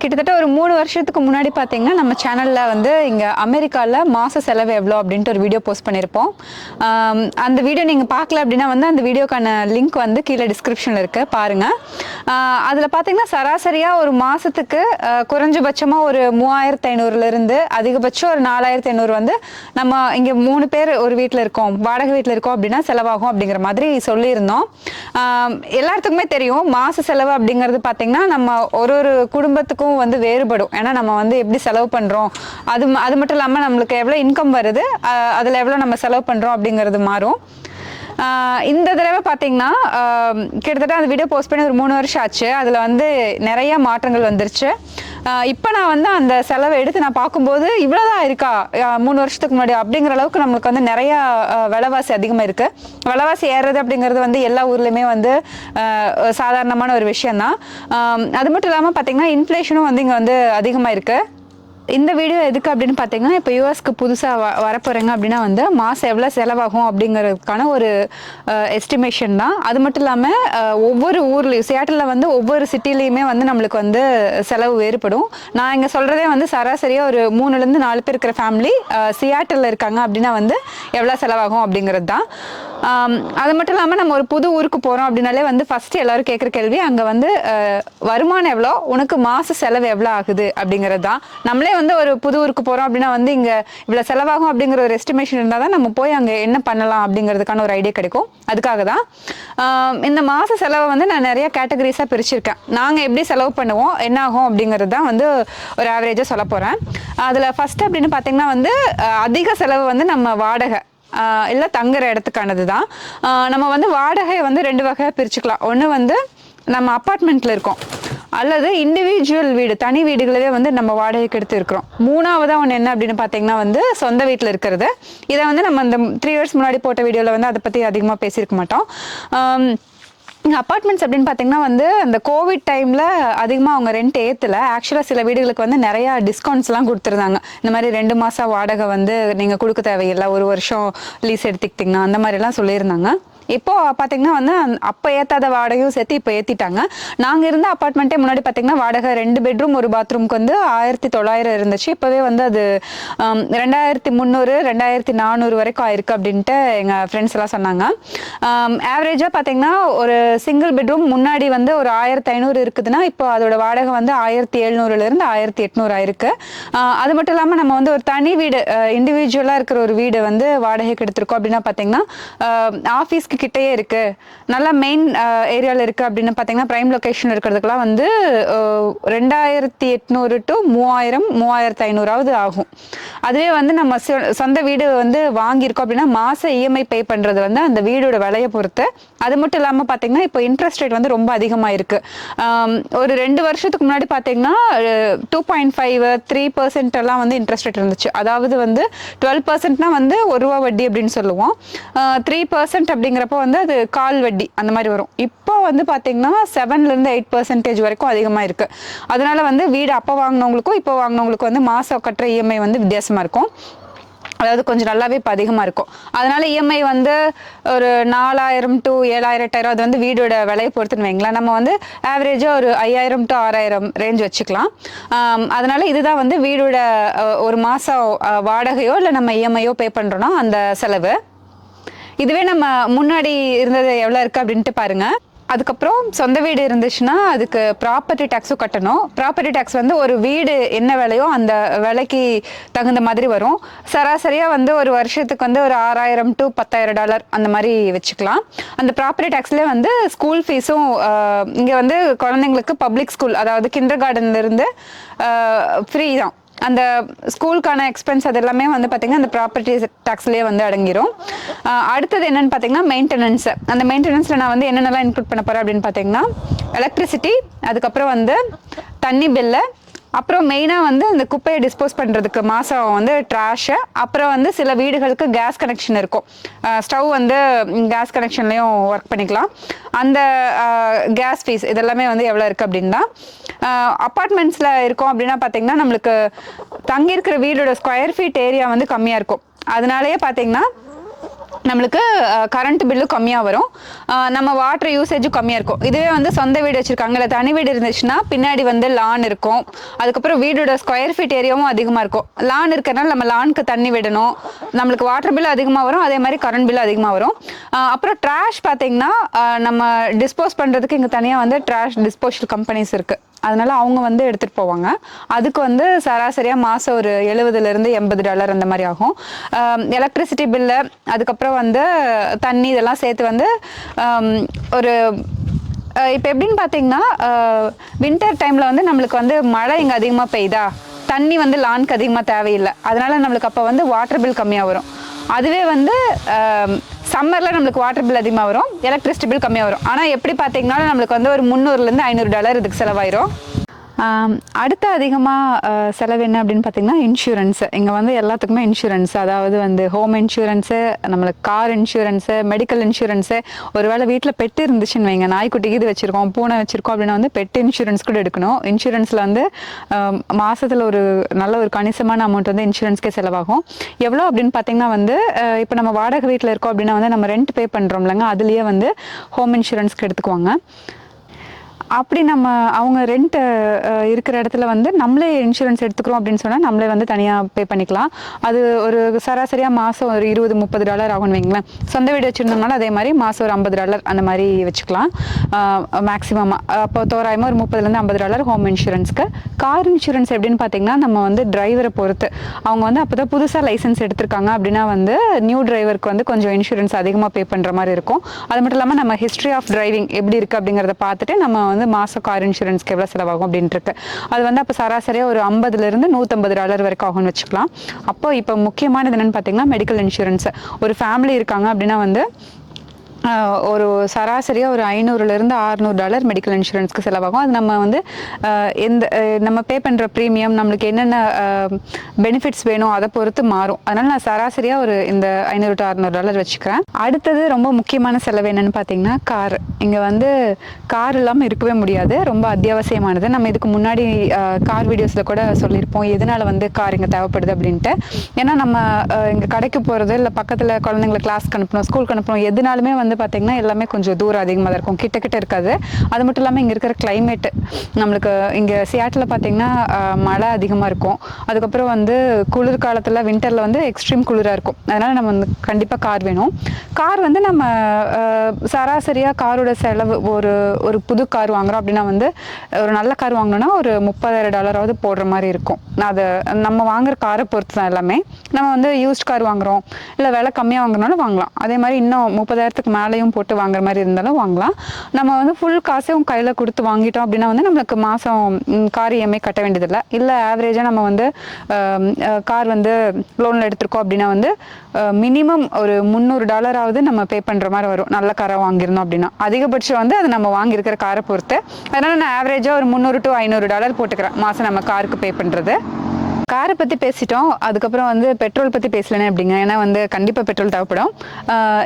கிட்டத்தட்ட ஒரு மூணு வருஷத்துக்கு முன்னாடி பார்த்தீங்கன்னா நம்ம சேனலில் வந்து இங்கே அமெரிக்காவில் மாத செலவு எவ்வளோ அப்படின்ட்டு ஒரு வீடியோ போஸ்ட் பண்ணியிருப்போம். அந்த வீடியோ நீங்கள் பார்க்கல அப்படின்னா வந்து அந்த வீடியோக்கான லிங்க் வந்து கீழே டிஸ்கிரிப்ஷனில் இருக்கு. பாருங்கள் அதில் பார்த்தீங்கன்னா சராசரியாக ஒரு மாதத்துக்கு குறைஞ்சபட்சமாக ஒரு மூவாயிரத்து ஐநூறுலேருந்து அதிகபட்சம் ஒரு நாலாயிரத்து ஐநூறு வந்து நம்ம இங்கே மூணு பேர் ஒரு வீட்டில் இருக்கோம் வாடகை வீட்டில் இருக்கோம் அப்படின்னா செலவாகும் அப்படிங்கிற மாதிரி சொல்லியிருந்தோம். எல்லாத்துக்குமே தெரியும் மாத செலவு அப்படிங்கிறது பார்த்தீங்கன்னா நம்ம ஒரு ஒரு குடும்ப குடும்பத்துக்கும் வந்து வேறுபடும். ஏன்னா நம்ம வந்து எப்படி செலவு பண்ணுறோம் அது அது மட்டும் இல்லாமல் நம்மளுக்கு எவ்வளோ இன்கம் வருது அதில் எவ்வளோ நம்ம செலவு பண்ணுறோம் அப்படிங்கிறது மாறும். இந்த தடவை பார்த்தீங்கன்னா கிட்டத்தட்ட அந்த வீடியோ போஸ்ட் பண்ணி ஒரு மூணு வருஷம் ஆச்சு. அதில் வந்து நிறைய மாற்றங்கள் வந்துருச்சு. இப்போ நான் வந்து அந்த செலவை எடுத்து நான் பார்க்கும்போது இவ்வளோதான் இருக்கா? மூணு வருஷத்துக்கு முன்னாடி அப்படிங்கிற அளவுக்கு நம்மளுக்கு வந்து நிறைய விலைவாசி அதிகமாக இருக்கு. விலைவாசி ஏறுறது அப்படிங்கிறது வந்து எல்லா ஊர்லேயுமே வந்து சாதாரணமான ஒரு விஷயம்தான். அது மட்டும் இல்லாமல் பார்த்தீங்கன்னா இன்ஃப்ளேஷனும் வந்து இங்கே வந்து அதிகமாக இருக்குது இந்த வீடியோ எதுக்கு அப்படின்னு பார்த்தீங்கன்னா இப்போ யூஎஸ்க்கு புதுசாக வ வரப்போகிறேங்க அப்படின்னா வந்து மாதம் எவ்வளோ செலவாகும் அப்படிங்கிறதுக்கான ஒரு எஸ்டிமேஷன் தான். அது மட்டும் இல்லாமல் ஒவ்வொரு ஊர்லேயும் சியாட்டில் வந்து ஒவ்வொரு சிட்டிலையுமே வந்து நம்மளுக்கு வந்து செலவு வேறுபடும். நான் இங்கே சொல்கிறதே வந்து சராசரியாக ஒரு மூணுலேருந்து நாலு பேர் இருக்கிற ஃபேமிலி சியாட்டில் இருக்காங்க அப்படின்னா வந்து எவ்வளோ செலவாகும் அப்படிங்கிறது தான் அது மட்டும் இல்லாமல் நம்ம ஒரு புது ஊருக்கு போகிறோம் அப்படின்னாலே வந்து ஃபஸ்ட்டு எல்லாரும் கேட்குற கேள்வி அங்கே வந்து வருமானம் எவ்வளோ? உனக்கு மாத செலவு எவ்வளோ ஆகுது? அப்படிங்கிறது தான் நம்மளே வந்து ஒரு புது ஊருக்கு போகிறோம் அப்படின்னா வந்து இங்கே இவ்வளோ செலவாகும் அப்படிங்கிற ஒரு எஸ்டிமேஷன் இருந்தால் தான் நம்ம போய் அங்கே என்ன பண்ணலாம் அப்படிங்கிறதுக்கான ஒரு ஐடியா கிடைக்கும். அதுக்காக தான் இந்த மாத செலவை வந்து நான் நிறைய கேட்டகரிஸாக பிரிச்சிருக்கேன். நாங்கள் எப்படி செலவு பண்ணுவோம்? என்ன ஆகும்? அப்படிங்கிறது தான் வந்து ஒரு ஆவரேஜாக சொல்ல போகிறேன் அதில் ஃபஸ்ட்டு அப்படின்னு பார்த்தீங்கன்னா வந்து அதிக செலவு வந்து நம்ம வாடகை. இல்லை தங்குற இடத்துக்கானது தான் நம்ம வந்து வாடகை வந்து ரெண்டு வகையாக பிரிச்சுக்கலாம். ஒன்று வந்து நம்ம அப்பார்ட்மெண்ட்டில் இருக்கோம். அல்லது இண்டிவிஜுவல் வீடு தனி வீடுகளவே வந்து நம்ம வாடகைக்கு எடுத்து இருக்கிறோம். மூணாவதாக ஒன்று என்ன அப்படின்னு பார்த்தீங்கன்னா வந்து சொந்த வீட்டில் இருக்கிறது. இதை வந்து நம்ம இந்த த்ரீ இயர்ஸ் முன்னாடி போட்ட வீடியோவில் வந்து அதை பற்றி அதிகமாக பேசியிருக்க மாட்டோம். இங்கே அப்பார்ட்மெண்ட்ஸ் அப்படின்னு பார்த்தீங்கன்னா வந்து அந்த கோவிட் டைமில் அதிகமாக அவங்க ரெண்ட் ஏற்றல ஆக்சுவலாக சில வீடுகளுக்கு வந்து நிறையா டிஸ்கவுண்ட்ஸ்லாம் கொடுத்துருந்தாங்க. இந்த மாதிரி ரெண்டு மாதம் வாடகை வந்து நீங்கள் கொடுக்க தேவையில்லை. ஒரு வருஷம் லீஸ் எடுத்துக்கிட்டிங்கன்னா அந்த மாதிரிலாம் சொல்லியிருந்தாங்க. இப்போ பார்த்தீங்கன்னா வந்து அந்த- அப்போ ஏற்றாத வாடகையும் சேர்த்து இப்போ ஏற்றிட்டாங்க நாங்கள் இருந்த அப்பார்ட்மெண்ட்டே முன்னாடி பார்த்தீங்கன்னா வாடகை ரெண்டு பெட்ரூம் ஒரு பாத்ரூம்க்கு வந்து ஆயிரத்தி தொள்ளாயிரம் இருந்துச்சு. இப்போவே வந்து அது ரெண்டாயிரத்தி முந்நூறு ரெண்டாயிரத்தி நானூறு வரைக்கும் ஆயிருக்கு அப்படின்ட்டு எங்கள் ஃப்ரெண்ட்ஸ் எல்லாம் சொன்னாங்க. ஆவரேஜாக பார்த்தீங்கன்னா ஒரு சிங்கிள் பெட்ரூம் முன்னாடி வந்து ஒரு ஆயிரத்தி ஐநூறு இருக்குதுன்னா இப்போ அதோட வாடகை வந்து ஆயிரத்தி எழுநூறுலேருந்து ஆயிரத்தி எட்நூறு ஆயிருக்கு. அது மட்டும் இல்லாமல் நம்ம வந்து ஒரு தனி வீடு இண்டிவிஜுவலாக இருக்கிற ஒரு வீடு வந்து வாடகைக்கு எடுத்திருக்கோம் அப்படின்னா பார்த்தீங்கன்னா ஆஃபீஸ்க்கு கிட்டேயே இருக்கு. நல்லா மெயின் ஏரியாவில் இருக்கு அப்படின்னு பார்த்தீங்கன்னா ப்ரைம் லொக்கேஷன் இருக்கிறதுக்கெல்லாம் வந்து ரெண்டாயிரத்தி எட்நூறு டு மூவாயிரம் மூவாயிரத்து ஐநூறாவது ஆகும். அதுவே வந்து நம்ம சொ- சொந்த வீடு வந்து வாங்கியிருக்கோம் அப்படின்னா மாச இஎம்ஐ பே பண்ணுறது வந்து அந்த வீடோட விலையை பொறுத்து. அது மட்டும் இல்லாமல் பார்த்தீங்கன்னா இப்போ இன்ட்ரெஸ்ட் ரேட் வந்து ரொம்ப அதிகமாக இருக்கு. ஒரு ரெண்டு வருஷத்துக்கு முன்னாடி பார்த்தீங்கன்னா two point five three percent எல்லாம் வந்து இன்ட்ரெஸ்ட் ரேட் இருந்துச்சு. அதாவது வந்து டுவெல் பர்சன்ட்னா வந்து ஒரு ரூபா வட்டி அப்படின்னு சொல்லுவோம். த்ரீ பர்சன்ட் அப்படிங்கிற அப்படிங்கிறப்போ வந்து அது கால் வட்டி அந்த மாதிரி வரும். இப்போ வந்து பார்த்தீங்கன்னா செவன்லேருந்து எயிட் பர்சன்டேஜ் வரைக்கும் அதிகமாக இருக்குது அதனால வந்து வீடு அப்போ வாங்கினவங்களுக்கும் இப்போ வாங்கினவங்களுக்கும் வந்து மாதம் கட்டுற இஎம்ஐ வந்து வித்தியாசமாக இருக்கும். அதாவது கொஞ்சம் நல்லாவே இப்போ அதிகமாக இருக்கும். அதனால இஎம்ஐ வந்து ஒரு நாலாயிரம் டு ஏழாயிரம் எட்டாயிரம் அது வந்து வீடோட விலையை பொறுத்துன்னு வைங்களேன். நம்ம வந்து ஆவரேஜாக ஒரு ஐயாயிரம் டு ஆறாயிரம் ரேஞ்ச் வச்சுக்கலாம். அதனால இதுதான் வந்து வீடோட ஒரு மாதம் வாடகையோ இல்லை நம்ம இஎம்ஐயோ பே பண்ணுறோன்னா அந்த செலவு. இதுவே நம்ம முன்னாடி இருந்தது எவ்வளோ இருக்குது அப்படின்ட்டு பாருங்க. அதுக்கப்புறம் சொந்த வீடு இருந்துச்சுன்னா அதுக்கு ப்ராப்பர்ட்டி டேக்ஸும் கட்டணும். ப்ராப்பர்ட்டி டேக்ஸ் வந்து ஒரு வீடு என்ன விலையோ அந்த விலைக்கு தகுந்த மாதிரி வரும். சராசரியாக வந்து ஒரு வருஷத்துக்கு வந்து ஒரு ஆறாயிரம் டு பத்தாயிரம் டாலர் அந்த மாதிரி வச்சுக்கலாம். அந்த ப்ராப்பர்ட்டி டேக்ஸ்லேயே வந்து ஸ்கூல் ஃபீஸும் இங்கே வந்து குழந்தைங்களுக்கு பப்ளிக் ஸ்கூல் அதாவது கிண்டர் கார்டன்லேருந்து ஃப்ரீ தான். அந்த ஸ்கூலுக்கான எக்ஸ்பென்ஸ் அது எல்லாமே வந்து பார்த்திங்கன்னா அந்த ப்ராப்பர்ட்டி டேக்ஸ்லேயே வந்து அடங்கிரும். அடுத்தது என்னன்னு பார்த்தீங்கன்னா மெயின்டெனன்ஸ் அந்த மெயின்டெனன்ஸில் நான் வந்து என்னென்னலாம் இன்க்ளூட் பண்ண போகிறேன் அப்படின்னு பார்த்தீங்கன்னா எலக்ட்ரிசிட்டி அதுக்கப்புறம் வந்து தண்ணி பில்லு அப்புறம் மெயினாக வந்து இந்த குப்பையை டிஸ்போஸ் பண்ணுறதுக்கு மாதம் வந்து ட்ராஷு அப்புறம் வந்து சில வீடுகளுக்கு கேஸ் கனெக்ஷன் இருக்கும். ஸ்டவ் வந்து கேஸ் கனெக்ஷன்லேயும் ஒர்க் பண்ணிக்கலாம். அந்த கேஸ் ஃபீஸ் இதெல்லாமே வந்து எவ்வளோ இருக்குது அப்படின்னா அப்பார்ட்மெண்ட்ஸில் இருக்கோம் அப்படின்னா பார்த்தீங்கன்னா நம்மளுக்கு தங்கியிருக்கிற வீடோட ஸ்கொயர் ஃபீட் ஏரியா வந்து கம்மியாக இருக்கும். அதனாலேயே பார்த்தீங்கன்னா நம்மளுக்கு கரண்ட் பில்லு கம்மியாக வரும். நம்ம வாட்டர் யூசேஜும் கம்மியாக இருக்கும். இதுவே வந்து சொந்த வீடு வச்சுருக்காங்க இல்லை தனி வீடு இருந்துச்சுன்னா பின்னாடி வந்து லான் இருக்கும். அதுக்கப்புறம் வீடோட ஸ்கொயர் ஃபீட் ஏரியாவும் அதிகமாக இருக்கும். லான் இருக்கிறனால நம்ம லானுக்கு தண்ணி விடணும். நம்மளுக்கு வாட்டர் பில்லு அதிகமாக வரும். அதே மாதிரி கரண்ட் பில் அதிகமாக வரும். அப்புறம் ட்ராஷ் பார்த்தீங்கன்னா நம்ம டிஸ்போஸ் பண்ணுறதுக்கு இங்கே தனியாக வந்து ட்ராஷ் டிஸ்போஷல் கம்பெனிஸ் இருக்குது அதனால அவங்க வந்து எடுத்துகிட்டு போவாங்க. அதுக்கு வந்து சராசரியாக மாதம் ஒரு எழுபதுலேருந்து எண்பது டாலர் அந்த மாதிரி ஆகும். எலக்ட்ரிசிட்டி பில்லு அதுக்கப்புறம் வந்து தண்ணி இதெல்லாம் சேர்த்து வந்து ஒரு இப்போ எப்படின்னு பார்த்தீங்கன்னா வின்டர் டைமில் வந்து நம்மளுக்கு வந்து மழை இங்கே அதிகமாக பெய்யுதா தண்ணி வந்து லான்க்கு அதிகமாக தேவையில்லை. அதனால நம்மளுக்கு அப்போ வந்து வாட்டர் பில் கம்மியாக வரும். அதுவே வந்து சம்மரில் நம்மளுக்கு வாட்டர் பில் அதிகமாக வரும் எலக்ட்ரிசிட்டி பில் கம்மியாக வரும். ஆனால் எப்படி பார்த்தீங்கன்னா நம்மளுக்கு வந்து ஒரு முந்நூறுலேருந்து ஐநூறு டாலர் இதுக்கு செலவாயிரும். அடுத்த அதிகமாக செலவு என்ன அப்படின்னு பார்த்தீங்கன்னா இன்சூரன்ஸ் இங்கே வந்து எல்லாத்துக்குமே இன்சூரன்ஸ் அதாவது வந்து ஹோம் இன்சூரன்ஸு நம்மளுக்கு கார் இன்சூரன்ஸு மெடிக்கல் இன்சூரன்ஸு ஒருவேளை வீட்டில் பெட்டு இருந்துச்சுன்னு வைங்க. நாய்க்குட்டிக்கு இது வச்சுருக்கோம் பூனை வச்சுருக்கோம் அப்படின்னா வந்து பெட் இன்சூரன்ஸ் கூட எடுக்கணும். இன்சூரன்ஸில் வந்து மாதத்தில் ஒரு நல்ல ஒரு கணிசமான அமௌண்ட் வந்து இன்சூரன்ஸ்க்கே செலவாகும். எவ்வளோ அப்படின்னு பார்த்தீங்கன்னா வந்து இப்போ நம்ம வாடகை வீட்டில் இருக்கோம் அப்படின்னா வந்து நம்ம ரெண்ட் பே பண்ணுறோம்லங்க அதுலேயே வந்து ஹோம் இன்சூரன்ஸ்க்கு எடுத்துக்குவாங்க. அப்படி நம்ம அவங்க ரெண்ட் இருக்கிற இடத்துல வந்து நம்மளே இன்சூரன்ஸ் எடுத்துக்கிறோம் அப்படின்னு சொன்னால் நம்மளே வந்து தனியாக பே பண்ணிக்கலாம். அது ஒரு சராசரியாக மாதம் ஒரு இருபது முப்பது டாலர் ஆகும்னு வைங்களேன். சொந்த வீடு வச்சுருந்தோம்னாலும் அதே மாதிரி மாதம் ஒரு ஐம்பது டாலர் அந்த மாதிரி வச்சுக்கலாம். மேக்ஸிமம் அப்போ தோராயமாக ஒரு முப்பதுலேருந்து ஐம்பது டாலர் ஹோம் இன்சூரன்ஸ்க்கு கார் இன்சூரன்ஸ் எப்படின்னு பார்த்தீங்கன்னா நம்ம வந்து டிரைவரை பொறுத்து. அவங்க வந்து அப்போ தான் புதுசாக லைசன்ஸ் எடுத்திருக்காங்க அப்படின்னா வந்து நியூ டிரைவருக்கு வந்து கொஞ்சம் இன்சூரன்ஸ் அதிகமாக பே பண்ணுற மாதிரி இருக்கும். அது மட்டும் இல்லாமல் நம்ம ஹிஸ்ட்ரி ஆஃப் டிரைவிங் எப்படி இருக்குது அப்படிங்கிறத பார்த்துட்டு நம்ம வந்து மாதம் கார் இன்சூரன்ஸ்க்கு எவ்வளோ செலவாகும் அப்படின்ட்டு இருக்கு அது வந்து அப்போ சராசரியாக ஒரு ஐம்பதுலேருந்து நூற்றம்பது டாலர் வரைக்கும் ஆகும்னு வச்சுக்கலாம். அப்போ இப்போ முக்கியமானது என்னென்னு பார்த்தீங்கன்னா மெடிக்கல் இன்சூரன்ஸ் ஒரு ஃபேமிலி இருக்காங்க அப்படின்னா வந்து ஒரு சராசரியாக ஒரு ஐநூறுலேருந்து ஆறுநூறு டாலர் மெடிக்கல் இன்சூரன்ஸ்க்கு செலவாகும். அது நம்ம வந்து எந்த நம்ம பே பண்ணுற ப்ரீமியம் நம்மளுக்கு என்னென்ன பெனிஃபிட்ஸ் வேணும் அதை பொறுத்து மாறும். அதனால் நான் சராசரியாக ஒரு இந்த ஐநூறு டு அறுநூறு டாலர் வச்சுக்கிறேன். அடுத்தது ரொம்ப முக்கியமான செலவு என்னென்னு பார்த்தீங்கன்னா கார் இங்கே வந்து கார் இல்லாமல் இருக்கவே முடியாது. ரொம்ப அத்தியாவசியமானது. நம்ம இதுக்கு முன்னாடி கார் வீடியோஸில் கூட சொல்லியிருப்போம். எதனால் வந்து கார் இங்கே தேவைப்படுது அப்படின்ட்டு. ஏன்னா நம்ம இங்கே கடைக்கு போகிறது இல்லை பக்கத்தில் குழந்தைங்களை கிளாஸ்க்கு அனுப்பணும் ஸ்கூலுக்கு அனுப்பணும் எதுனாலுமே வந்து பார்த்திங்கன்னா எல்லாமே கொஞ்சம் தூரம் அதிகமாக தான் இருக்கும். கிட்ட கிட்ட இருக்காது. அது மட்டும் இல்லாமல் இங்கே இருக்கிற climate நம்மளுக்கு இங்கே சியாட்டில் பார்த்திங்கன்னா மழை அதிகமாக இருக்கும். அதுக்கப்புறம் வந்து குளிர் காலத்தில் வின்டரில் வந்து எக்ஸ்ட்ரீம் குளிராக இருக்கும். அதனால் நம்ம வந்து கண்டிப்பாக கார் வேணும். கார் வந்து நம்ம சராசரியாக காரோட செலவு ஒரு ஒரு புது கார் வாங்குறோம் அப்படின்னா வந்து ஒரு நல்ல கார் வாங்கணும்னா ஒரு முப்பதாயிரம் டாலராவது போடுற மாதிரி இருக்கும். அது நம்ம வாங்குற காரை பொறுத்து தான் எல்லாமே. நம்ம வந்து யூஸ்ட் கார் வாங்குறோம். இல்லை விலை கம்மியாக வாங்குறனாலும் வாங்கலாம். அதே மாதிரி இன்னும் முப்பதாயிரத்துக்கு மேலே மேலேயும் போட்டு வாங்குற மாதிரி இருந்தாலும் வாங்கலாம். நம்ம வந்து ஃபுல் காசையும் கையில் கொடுத்து வாங்கிட்டோம் அப்படின்னா வந்து நம்மளுக்கு மாதம் கார் இஎம்ஐ கட்ட வேண்டியதில்லை. இல்லை ஆவரேஜாக நம்ம வந்து கார் வந்து லோனில் எடுத்திருக்கோம் அப்படின்னா வந்து மினிமம் ஒரு முந்நூறு டாலராவது நம்ம பே பண்ணுற மாதிரி வரும். நல்ல காராக வாங்கியிருந்தோம் அப்படின்னா. அதிகபட்சம் வந்து அது நம்ம வாங்கியிருக்கிற காரை பொறுத்து. அதனால் நான் ஆவரேஜாக ஒரு முந்நூறு டு ஐநூறு டாலர் போட்டுக்கிறேன். மாதம் நம்ம காருக்கு பே பண்ணுறது காரை பற்றி பேசிட்டோம். அதுக்கப்புறம் வந்து பெட்ரோல் பற்றி பேசலனே அப்படிங்க. ஏன்னா வந்து கண்டிப்பாக பெட்ரோல் தேவைப்படும்.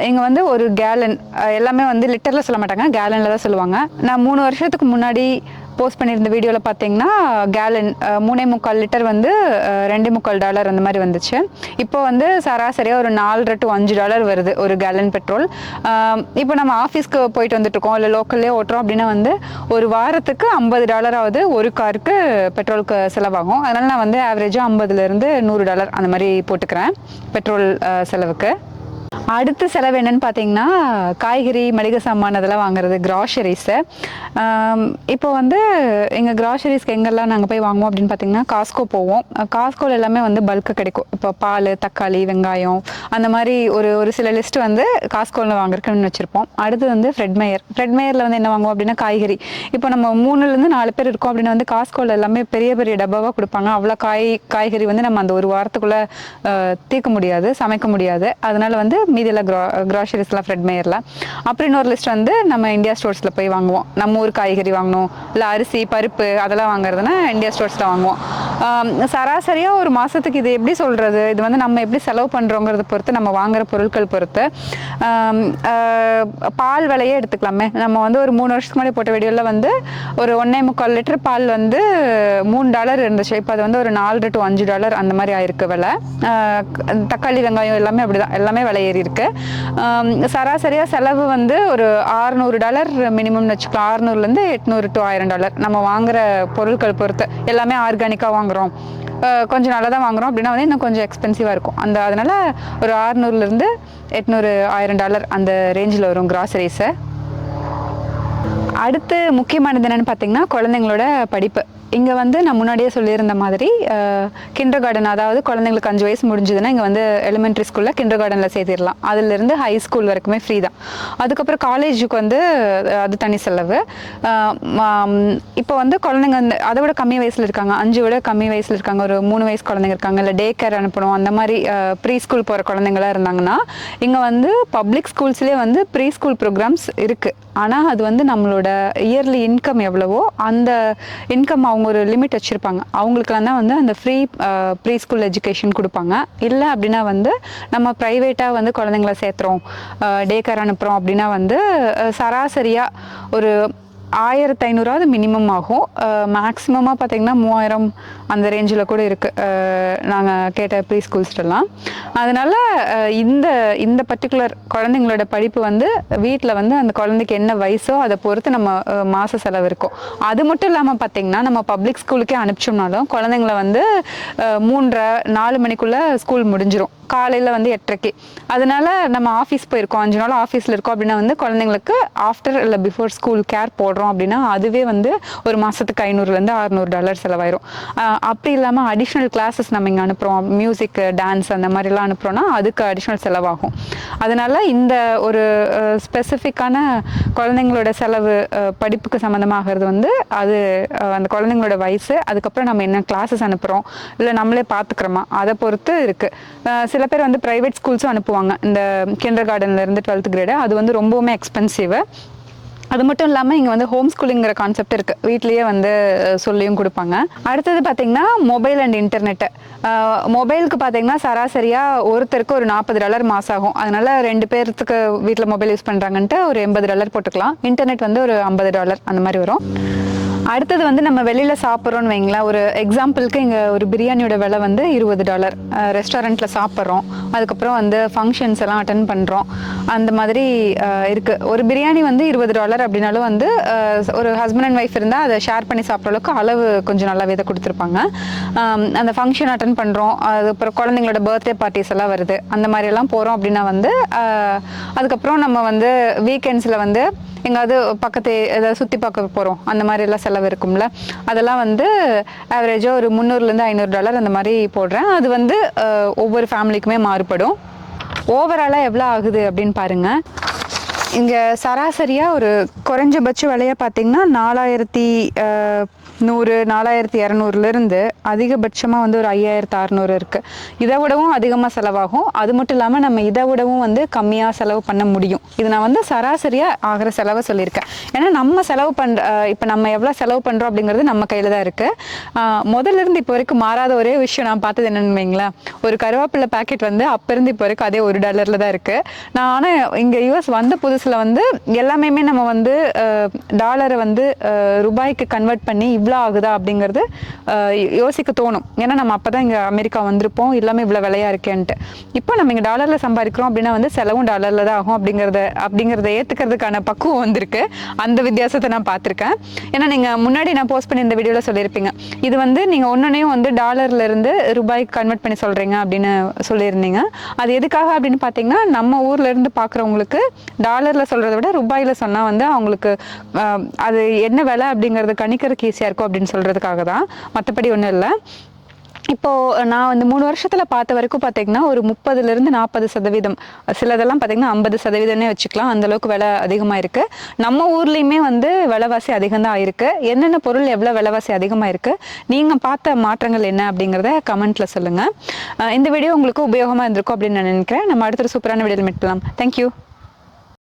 இங்கே வந்து ஒரு கேலன் எல்லாமே வந்து லிட்டரில் சொல்ல மாட்டாங்க. கேலனில் தான் சொல்லுவாங்க. நான் மூணு வருஷத்துக்கு முன்னாடி போஸ்ட் பண்ணியிருந்த வீடியோவில் பார்த்தீங்கன்னா கேலன் மூணே முக்கால் லிட்டர் வந்து ரெண்டு முக்கால் டாலர் அந்த மாதிரி வந்துச்சு. இப்போ வந்து சராசரியாக ஒரு நாலரை டு அஞ்சு டாலர் வருது ஒரு கேலன் பெட்ரோல் இப்போ நம்ம ஆஃபீஸ்க்கு போயிட்டு வந்துட்டு இருக்கோம் இல்லை லோக்கல்லே ஓட்டுறோம் அப்படின்னா வந்து ஒரு வாரத்துக்கு ஐம்பது டாலராவது ஒரு காருக்கு பெட்ரோலுக்கு செலவாகும். அதனால் நான் வந்து ஆவரேஜாக ஐம்பதுலேருந்து நூறு டாலர் அந்த மாதிரி போட்டுக்கிறேன் பெட்ரோல் செலவுக்கு. அடுத்த செலவு என்னன்னு பார்த்தீங்கன்னா காய்கறி மளிகை சாமான் அதெல்லாம் வாங்குறது கிராசரிஸு இப்போ வந்து எங்கள் கிராசரிஸ்க்கு எங்கெல்லாம் நாங்கள் போய் வாங்குவோம் அப்படின்னு பார்த்தீங்கன்னா காஸ்கோ போவோம். காஸ்கோவில் எல்லாமே வந்து பல்க்கு கிடைக்கும். இப்போ பால் தக்காளி வெங்காயம் அந்த மாதிரி ஒரு ஒரு சில லிஸ்ட் வந்து காஸ்கோவில் வாங்குறதுக்குன்னு வச்சுருப்போம். அடுத்து வந்து ஃப்ரெட்மேயர் ஃப்ரெட்மேயரில் வந்து என்ன வாங்குவோம் அப்படின்னா காய்கறி. இப்போ நம்ம மூணுலேருந்து நாலு பேர் இருக்கோம் அப்படின்னா வந்து காஸ்கோவில் எல்லாமே பெரிய பெரிய டப்பாவாக கொடுப்பாங்க. அவ்வளோ காய் காய்கறி வந்து நம்ம அந்த ஒரு வாரத்துக்குள்ளே தீர்க்க முடியாது சமைக்க முடியாது. அதனால வந்து மீதியில் க்ரா க்ராசரிஸ்லாம் ஃப்ரெட்மேயரில் அப்புறம் இன்னொரு லிஸ்ட் வந்து நம்ம இந்தியா ஸ்டோர்ஸில் போய் வாங்குவோம். நம்ம ஊர் காய்கறி வாங்கணும். இல்லை அரிசி பருப்பு அதெல்லாம் வாங்குறதுனா இந்தியா ஸ்டோர்ஸில் வாங்குவோம். சராசரியாக ஒரு மாதத்துக்கு இது எப்படி சொல்கிறது இது வந்து நம்ம எப்படி செலவு பண்ணுறோங்கிறத பொறுத்து நம்ம வாங்குகிற பொருட்கள் பொறுத்து. பால் விலையே எடுத்துக்கலாமே. நம்ம வந்து ஒரு மூணு வருஷத்துக்கு முன்னாடி போட்ட வீடியோவில் வந்து ஒரு ஒன்றே முக்கால் லிட்டர் பால் வந்து மூணு டாலர் இருந்துச்சு. இப்போ அது வந்து ஒரு நாலு டு அஞ்சு டாலர் அந்த மாதிரி ஆயிருக்கு விலை. தக்காளி வெங்காயம் எல்லாமே அப்படிதான். எல்லாமே விலை ஏறி இருக்கு. சராசரியாக செலவு வந்து ஒரு ஆறுநூறு டாலர் மினிமம்னு வச்சுக்கலாம். ஆறுநூறுலேருந்து எட்நூறு டு ஆயிரம் டாலர் நம்ம வாங்குகிற பொருட்கள் பொறுத்து. எல்லாமே ஆர்கானிக்காக வாங்க வாங்குகிறோம் கொஞ்சம் நல்லா தான் வாங்குறோம். அப்படின்னா வந்து இன்னும் கொஞ்சம் எக்ஸ்பென்சிவாக இருக்கும். அந்த அதனால் ஒரு ஆறுநூறுலேருந்து எட்நூறு ஆயிரம் டாலர் அந்த ரேஞ்சில் வரும் கிராசரிஸை அடுத்து முக்கியமானது என்னென்னு பார்த்தீங்கன்னா குழந்தைங்களோட படிப்பு. இங்கே வந்து நான் முன்னாடியே சொல்லியிருந்த மாதிரி கிண்டர் கார்டன் அதாவது குழந்தைங்களுக்கு அஞ்சு வயசு முடிஞ்சதுன்னா இங்கே வந்து எலிமெண்ட்ரி ஸ்கூலில் கிண்டர் கார்டனில் சேர்த்திடலாம். அதுலேருந்து ஹை ஸ்கூல் வரைக்குமே ஃப்ரீ தான். அதுக்கப்புறம் காலேஜுக்கு வந்து அது தனி செலவு. இப்போ வந்து குழந்தைங்க வந்து அதை விட கம்மி வயசில் இருக்காங்க. அஞ்சு விட கம்மி வயசில் இருக்காங்க. ஒரு மூணு வயசு குழந்தைங்க இருக்காங்க. இல்லை டே கேர் அனுப்பணும். அந்த மாதிரி ப்ரீ ஸ்கூல் போகிற குழந்தைங்களாம் இருந்தாங்கன்னா இங்கே வந்து பப்ளிக் ஸ்கூல்ஸ்லேயே வந்து ப்ரீ ஸ்கூல் ப்ரோக்ராம்ஸ் இருக்குது ஆனால் அது வந்து நம்மளோட இயர்லி இன்கம் எவ்வளவோ அந்த இன்கம் அவங்க ஒரு லிமிட் வச்சுருப்பாங்க. அவங்களுக்குலாம் தான் வந்து அந்த ஃப்ரீ ப்ரீ ஸ்கூல் எஜுகேஷன் கொடுப்பாங்க. இல்லை அப்படின்னா வந்து நம்ம ப்ரைவேட்டாக வந்து குழந்தைங்கள சேர்த்துறோம். டே கேர் அனுப்புகிறோம் அப்படின்னா வந்து சராசரியாக ஒரு ஆயிரத்தி ஐநூறாவது மினிமம் ஆகும் மேக்ஸிமமாக பார்த்தீங்கன்னா மூவாயிரம் அந்த ரேஞ்சில் கூட இருக்குது நாங்கள் கேட்ட ப்ரீ ஸ்கூல்ஸ்டெல்லாம் அதனால் இந்த இந்த பர்டிகுலர் குழந்தைங்களோட படிப்பு வந்து வீட்டில் வந்து அந்த குழந்தைக்கு என்ன வயசோ அதை பொறுத்து நம்ம மாத செலவு இருக்கும். அது மட்டும் இல்லாமல் பார்த்தீங்கன்னா நம்ம பப்ளிக் ஸ்கூலுக்கே அனுப்பிச்சோம்னாலும் குழந்தைங்கள வந்து மூன்றரை நாலு மணிக்குள்ளே ஸ்கூல் முடிஞ்சிடும் காலையில் வந்து எட்டரைக்கு. அதனால நம்ம ஆஃபீஸ் போயிருக்கோம். அஞ்சு நாள் ஆஃபீஸில் இருக்கோம் அப்படின்னா வந்து குழந்தைங்களுக்கு ஆஃப்டர் இல்லை பிஃபோர் ஸ்கூல் கேர் போடுறோம் அப்படின்னா அதுவே வந்து ஒரு மாதத்துக்கு ஐநூறுலேருந்து அறுநூறு டாலர் செலவாயிரும். அப்படி இல்லாமல் அடிஷ்னல் கிளாஸஸ் நம்ம இங்கே அனுப்புகிறோம் மியூசிக் டான்ஸ் அந்த மாதிரிலாம் அனுப்புகிறோன்னா அதுக்கு அடிஷ்னல் செலவாகும். அதனால் இந்த ஒரு ஸ்பெசிஃபிக்கான குழந்தைங்களோட செலவு படிப்புக்கு சம்மந்தமாகிறது வந்து அது அந்த குழந்தைங்களோட வயசு அதுக்கப்புறம் நம்ம என்ன கிளாஸஸ் அனுப்புகிறோம் இல்லை நம்மளே பார்த்துக்கிறோமா அதை பொறுத்து இருக்குது சில சில பேர் வந்து ப்ரைவேட் ஸ்கூல்ஸும் அனுப்புவாங்க. இந்த கிண்டர் கார்டன்லேருந்து டுவெல்த் கிரேடு அது வந்து ரொம்பவுமே எக்ஸ்பென்சிவ் அது மட்டும் இல்லாமல் இங்கே வந்து ஹோம் ஸ்கூலிங்கிற கான்செப்ட் இருக்குது வீட்லேயே வந்து சொல்லியும் கொடுப்பாங்க. அடுத்தது பார்த்தீங்கன்னா மொபைல் அண்ட் இன்டர்நெட்டு மொபைலுக்கு பார்த்தீங்கன்னா சராசரியாக ஒருத்தருக்கு ஒரு நாற்பது டாலர் மாஸ் ஆகும். அதனால ரெண்டு பேர்த்துக்கு வீட்டில் மொபைல் யூஸ் பண்ணுறாங்கன்ட்டு ஒரு எண்பது டாலர் போட்டுக்கலாம். இன்டர்நெட் வந்து ஒரு ஐம்பது டாலர் அந்த மாதிரி வரும். அடுத்தது வந்து நம்ம வெளியில் சாப்பிட்றோன்னு வைங்களேன். ஒரு எக்ஸாம்பிளுக்கு இங்கே ஒரு பிரியாணியோட விலை வந்து இருபது டாலர் ரெஸ்டாரண்ட்டில் சாப்பிட்றோம். அதுக்கப்புறம் வந்து ஃபங்க்ஷன்ஸ் எல்லாம் அட்டன் பண்ணுறோம் அந்த மாதிரி இருக்குது ஒரு பிரியாணி வந்து இருபது டாலர் அப்படின்னாலும் வந்து ஒரு ஹஸ்பண்ட் அண்ட் ஒய்ஃப் இருந்தால் அதை ஷேர் பண்ணி சாப்பிட்ற அளவுக்கு அளவு கொஞ்சம் நல்லாவே தான் கொடுத்துருப்பாங்க. அந்த ஃபங்க்ஷன் அட்டன் பண்ணுறோம் அதுக்கப்புறம் குழந்தைங்களோட பர்த்டே பார்ட்டிஸ் எல்லாம் வருது. அந்த மாதிரியெல்லாம் போகிறோம் அப்படின்னா வந்து அதுக்கப்புறம் நம்ம வந்து வீக்கெண்ட்ஸில் வந்து எங்காவது பக்கத்து ஏதாவது சுற்றி பார்க்க போகிறோம் அந்த மாதிரி எல்லாம் செலவு இருக்கும்ல அதெல்லாம் வந்து ஆவரேஜாக ஒரு முந்நூறுலேருந்து ஐநூறு டாலர் அந்த மாதிரி போடுறேன். அது வந்து ஒவ்வொரு ஃபேமிலிக்குமே மாறுபடும். ஓவராலாக எவ்வளோ ஆகுது அப்படின்னு பாருங்கள் இங்கே சராசரியாக ஒரு குறைஞ்சபட்ச விலையை பார்த்தீங்கன்னா நாலாயிரத்தி நூறு நாலாயிரத்தி இரநூறுலேருந்து அதிகபட்சமாக வந்து ஒரு ஐயாயிரத்து அறநூறு இருக்குது இதை விடவும் அதிகமாக செலவாகும். அது மட்டும் இல்லாமல் நம்ம இதை விடவும் வந்து கம்மியாக செலவு பண்ண முடியும். இது நான் வந்து சராசரியாக ஆகிற செலவை சொல்லியிருக்கேன். ஏன்னா நம்ம செலவு பண்ணுற இப்போ நம்ம எவ்வளோ செலவு பண்ணுறோம் அப்படிங்கிறது நம்ம கையில் தான் இருக்குது முதல்ல இருந்து இப்போ வரைக்கும் மாறாத ஒரே விஷயம் நான் பார்த்தது என்னென்னு வைங்களேன். ஒரு கருவேப்பிலை பாக்கெட் வந்து அப்போ இருந்து இப்போ வரைக்கும் அதே ஒரு டாலரில் தான் இருக்குது நான் ஆனால் இங்கே யூஎஸ் வந்த புதுசில் வந்து எல்லாமே நம்ம வந்து டாலரை வந்து ரூபாய்க்கு கன்வெர்ட் பண்ணி இவ்வளோ ஆகுதா அப்படிங்கிறது யோசிக்க தோணும். ஏன்னா நம்ம அப்போ தான் இங்கே அமெரிக்கா வந்திருப்போம் எல்லாமே இவ்வளோ விலையாக இருக்கேன்ட்டு. இப்போ நம்ம இங்கே டாலரில் சம்பாதிக்கிறோம் அப்படின்னா வந்து செலவும் டாலரில் தான் ஆகும் அப்படிங்கிறத அப்படிங்கிறத ஏற்றுக்கிறதுக்கான பக்குவம் வந்திருக்கு. அந்த வித்தியாசத்தை நான் பார்த்துருக்கேன். ஏன்னா நீங்கள் முன்னாடி நான் போஸ்ட் பண்ணி இந்த வீடியோவில் சொல்லியிருப்பீங்க. இது வந்து நீங்கள் ஒன்றுனையும் வந்து டாலர்லேருந்து ரூபாய்க்கு கன்வெர்ட் பண்ணி சொல்கிறீங்க அப்படின்னு சொல்லியிருந்தீங்க. அது எதுக்காக அப்படின்னு பார்த்தீங்கன்னா நம்ம ஊர்லேருந்து இருந்து பார்க்குறவங்களுக்கு டாலரில் சொல்கிறத விட ரூபாயில் சொன்னால் வந்து அவங்களுக்கு அது என்ன விலை அப்படிங்கிறது கணிக்கிறதுக்கு ஈஸியாக இருக்கும் அப்படின்னு சொல்கிறதுக்காக தான். மற்றபடி ஒன்றும் இல்லை. இப்போ நான் வந்து மூணு வருஷத்துல பார்த்த வரைக்கும் பார்த்தீங்கன்னா ஒரு முப்பதுல இருந்து நாற்பது சதவீதம் சிலதெல்லாம் பார்த்தீங்கன்னா ஐம்பது சதவீதம்னே வச்சுக்கலாம். அந்த அளவுக்கு விலை அதிகமா இருக்கு. நம்ம ஊர்லயுமே வந்து விலைவாசி அதிகம் தான் ஆயிருக்கு என்னென்ன பொருள் எவ்வளவு விலைவாசி அதிகமா இருக்கு? நீங்க பார்த்த மாற்றங்கள் என்ன அப்படிங்கிறத கமெண்ட்ல சொல்லுங்க. இந்த வீடியோ உங்களுக்கு உபயோகமா இருந்திருக்கும் அப்படின்னு நான் நினைக்கிறேன். நம்ம அடுத்த சூப்பரான வீடியோவில் மீட்கலாம் தேங்க்யூ